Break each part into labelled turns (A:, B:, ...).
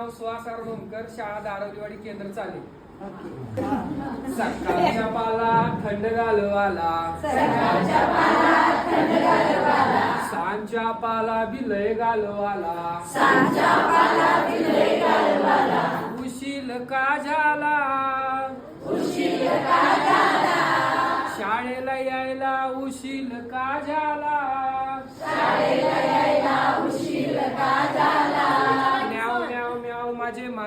A: नाव सुहास आरडोणकर शाळा दारवलीवाडी केंद्र चालेल.
B: हा.
A: सकाळच्या पाला थंड गालवाला सांच्या पाला बिलय गालवाला उशील का झाला? शाळेला यायला उशील का झाला?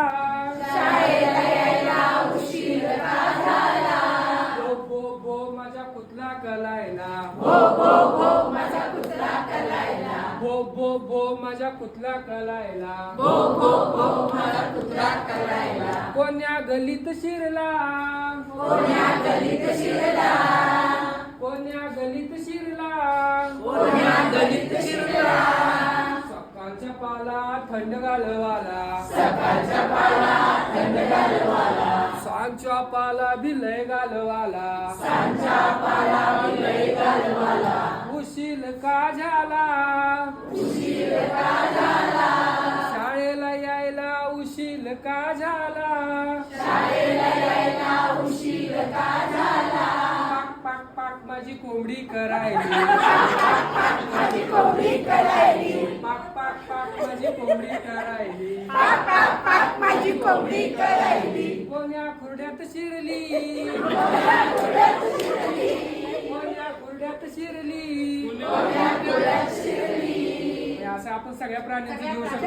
A: झाला बो बो बो माझा कुतला कलायला? बो बो बो माझा कुतला कलायला? कोण्या गलीत शिरला? कोण्या गलीत शिरला? सकाळच्या पाला थंड घालवाला. सांच्या पाला बिलय घालवाला. उशील का झाला? शाळेला यायला उशील का झाला? पाक पाक पाक माझी कोंबडी करायली पाक पाक पाक माझी कोंबडी करायली. कोण्या खुर्ड्यात शिरली. कोण्या खुर्ड्यात शिरली. हे असं आपण सगळ्या प्राण्यांची घेऊ शकतो